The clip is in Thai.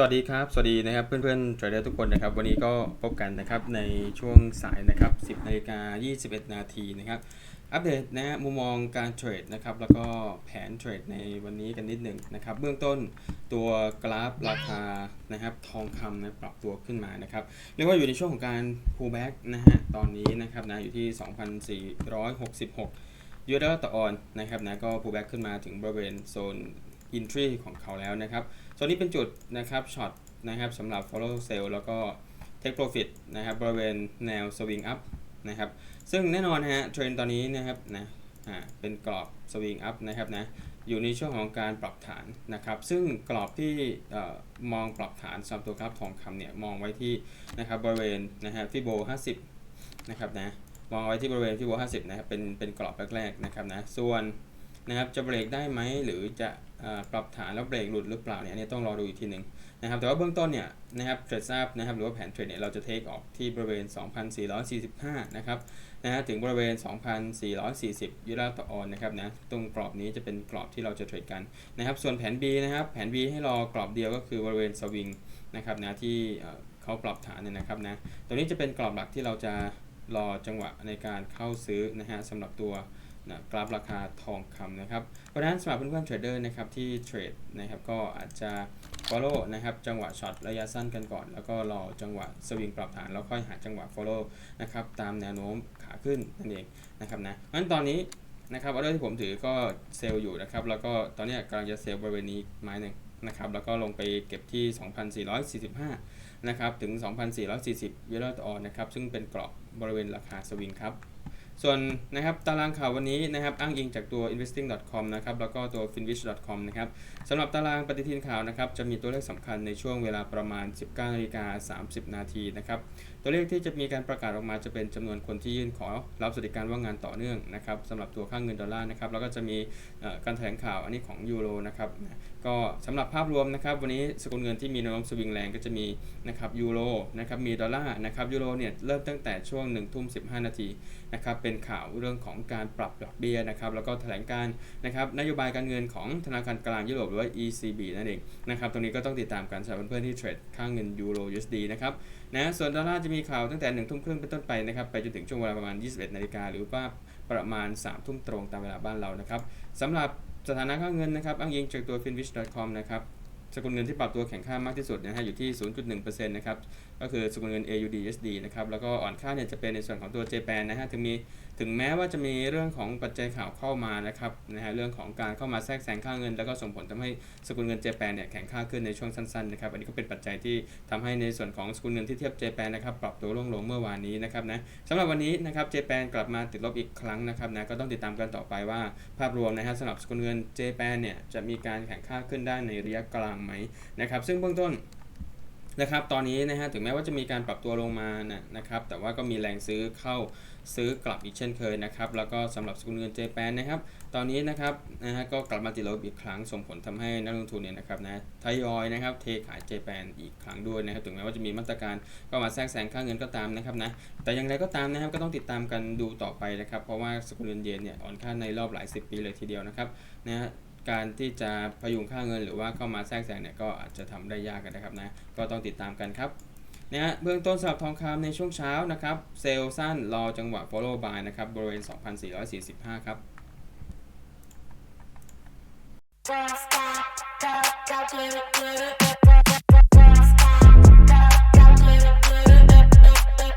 สวัสดีครับ สวัสดีนะครับเพื่อนๆเทรดเดอร์ทุกคนนะครับ วันนี้ก็พบกันนะครับในช่วงสายนะครับ 10นาฬิกา21 นาทีนะครับ อัปเดตนะฮะมุมมองการเทรดนะครับ แล้วก็แผนเทรดในวันนี้กันนิดหนึ่งนะครับ เบื้องต้นตัวกราฟราคานะครับทองคำนะปรับตัวขึ้นมานะครับ เรียกว่าอยู่ในช่วงของการ pullback นะฮะตอนนี้นะครับนะอยู่ที่ 2,466ยูโรต่อออนนะครับนะก็ pullback ขึ้นมาถึงบริเวณโซน entry ของเขาแล้วนะครับส่วนนี้เป็นจุดนะครับช็อตนะครับสำหรับ follow sell แล้วก็ take profit นะครับบริเวณแนว swing up นะครับซึ่งแน่นอนฮะเทรนตอนนี้นะครับนะอ่าเป็นกรอบ swing up นะครับนะอยู่ในช่วงของการปรับฐานนะครับซึ่งกรอบที่มองปรับฐานสำหรับตัวกราฟทองคำเนี่ยมองไว้ที่นะครับบริเวณนะฮะฟิโบ50นะครับนะมองไว้ที่บริเวณฟิโบ50นะครับเป็นเป็นกรอบแรกๆนะครับนะส่วน นะครับจะเบรกได้ไหมหรือจะปรับฐานแล้วเบรกหลุดหรือเปล่าเนี่ยนี่ต้องรอดูอีกทีหนึ่งนะครับแต่ว่าเบื้องต้นเนี่ยนะครับเทรดทราบนะครับหรือว่าแผนเทรดเนี่ยเราจะเทคออกที่บริเวณ 2,445 นะครับนะฮะถึงบริเวณ 2,440ยูโรต่อออนนะครับนะตรงกรอบนี้จะเป็นกรอบที่เราจะเทรดกันนะครับส่วนแผน B นะครับแผน B ให้รอกรอบเดียวก็คือบริเวณสวิงนะครับนะที่เอ่อเขาปรับฐานเนี่ยนะครับนะตรงนี้จะเป็นกรอบหลักที่เราจะรอจังหวะในการเข้าซื้อนะฮะสำหรับตัว นะกราฟราคาทองคำนะครับ เพราะฉะนั้นสำหรับเพื่อนๆเทรดเดอร์นะครับที่เทรดนะครับก็อาจจะ follow นะครับจังหวะช็อตระยะสั้นกันก่อน แล้วก็รอจังหวะสวิงปรับฐานแล้วค่อยหาจังหวะ follow นะครับตามแนวโน้มขาขึ้นนั่นเองนะครับนะงั้นตอนนี้นะครับออเดอร์ที่ผมถือก็เซลล์อยู่นะครับแล้วก็ตอนนี้กำลังจะเซลล์บริเวณนี้ไม้หนึ่งนะครับแล้วก็ลงไปเก็บที่ 2,445 นะครับ ถึง 2,440ยูโรต่อออนนะครับ ซึ่งเป็นกรอบบริเวณราคาสวิงครับ ส่วนนะครับตารางข่าววันนี้นะครับอ้างอิงจากตัว investing.com นะครับแล้วก็ตัว finvish.com นะครับสำหรับตารางปฏิทินข่าวนะครับจะมีตัวเลขสำคัญในช่วงเวลาประมาณ 19นาฬิกา30 นาทีนะครับตัวเลขที่จะมีการประกาศออกมาจะเป็นจำนวนคนที่ยื่นขอรับสวัสดิการว่างงานต่อเนื่องนะครับสำหรับตัวค่างเงินดอลลาร์นะครับแล้วก็จะมีการแถลงข่าวอันนี้ของยูโรนะครับก็สำหรับภาพรวมนะครับวันนี้สกุลเงินที่มีแนวโน้มสวิงแรงก็จะมีนะครับยูโรนะครับมีดอลลาร์นะครับยูโรเนี่ยเริ่มตั้งแต่ช่วง1ทุ่ม15 นาทีนะครับเป็นข่าวเรื่องของการปรับดอกเบี้ยนะครับแล้วก็แถลงการนะครับนโยบายการเงินของธนาคารกลางยุโรปหรือว่า ECB นั่นเองนะครับตรงนี้ก็ต้องติดตามกันสำหรับเพื่อนๆที่เทรดค่างเงินยูโร USD นะครับนะส่วนดอลลาร์จะมีข่าวตั้งแต่1ทุ่มครึ่งเป็นต้นไปนะครับไปจนถึงช่วงเวลาประมาณ 21 นาฬิกาหรือว่าประมาณ3ทุ่มตรงตามเวลาบ้านเรานะครับสำหรับ สถานะค่าเงินนะครับ อ้างอิงจากตัว finvish.com นะครับ สกุลเงินที่ปรับตัวแข็งค่ามากที่สุดนะฮะอยู่ที่ 0.1%นะครับ ก็คือสกุลเงิน AUD USD นะครับ แล้วก็อ่อนค่าเนี่ยจะเป็นในส่วนของตัว JPAN นะฮะ ถึงมี ถึงแม้ว่าจะมีเรื่องของปัจจัยข่าวเข้ามานะครับ นะฮะ เรื่องของการเข้ามาแทรกแซงค่าเงิน แล้วก็ส่งผลทำให้สกุลเงิน JPAN เนี่ยแข็งค่าขึ้นในช่วงสั้นๆนะครับ อันนี้ก็เป็นปัจจัยที่ทำให้ในส่วนของสกุลเงินที่เทียบ JPAN นะครับ ปรับตัวลงลงเมื่อวานนี้นะครับนะสำหรับวันนี้นะครับ JPAN กลับมาติดลบอีกครั้งนะครับนะ ก็ต้องติดตามกันต่อไปว่าภาพรวมนะฮะสำหรับสกุลเงิน JPAN เนี่ยจะมีการแข็งค่าขึ้นได้ในระยะกลางไหมนะครับ ซึ่งเบื้องต้นนะครับตอนนี้นะฮะถึงแม้ว่าจะมีการปรับตัวลงมานะนะครับแต่ว่าก็มีแรงซื้อเข้าซื้อกลับอีกเช่นเคยนะครับแล้วก็สำหรับสกุลเงินเจแปนนะครับตอนนี้นะครับนะฮะก็กลับมาติดลบอีกครั้งส่งผลทำให้นักลงทุนเนี่ยนะครับนะทยอยนะครับเทขายเจแปนอีกครั้งด้วยนะครับถึงแม้ว่าจะมีมาตรการก็มาแทรกแซงค่าเงินก็ตามนะครับนะแต่อย่างไรก็ตามนะครับก็ต้องติดตามกันดูต่อไปนะครับเพราะว่าสกุลเงินเยนเนี่ยอ่อนค่าในรอบหลายสิบปีเลยทีเดียวนะครับนะฮะ การที่จะพยุงค่าเงิน หรือว่าเข้ามาแทรกแซงเนี่ยก็อาจจะทำได้ยากกันนะครับนะก็ต้องติดตามกันครับนะฮะเบื้องต้นสำหรับทองคำในช่วงเช้านะครับเซลล์สั้นรอจังหวะ follow by นะครับบริเวณ 2,445 ครับ Don't stop, go, go, get it, get it, get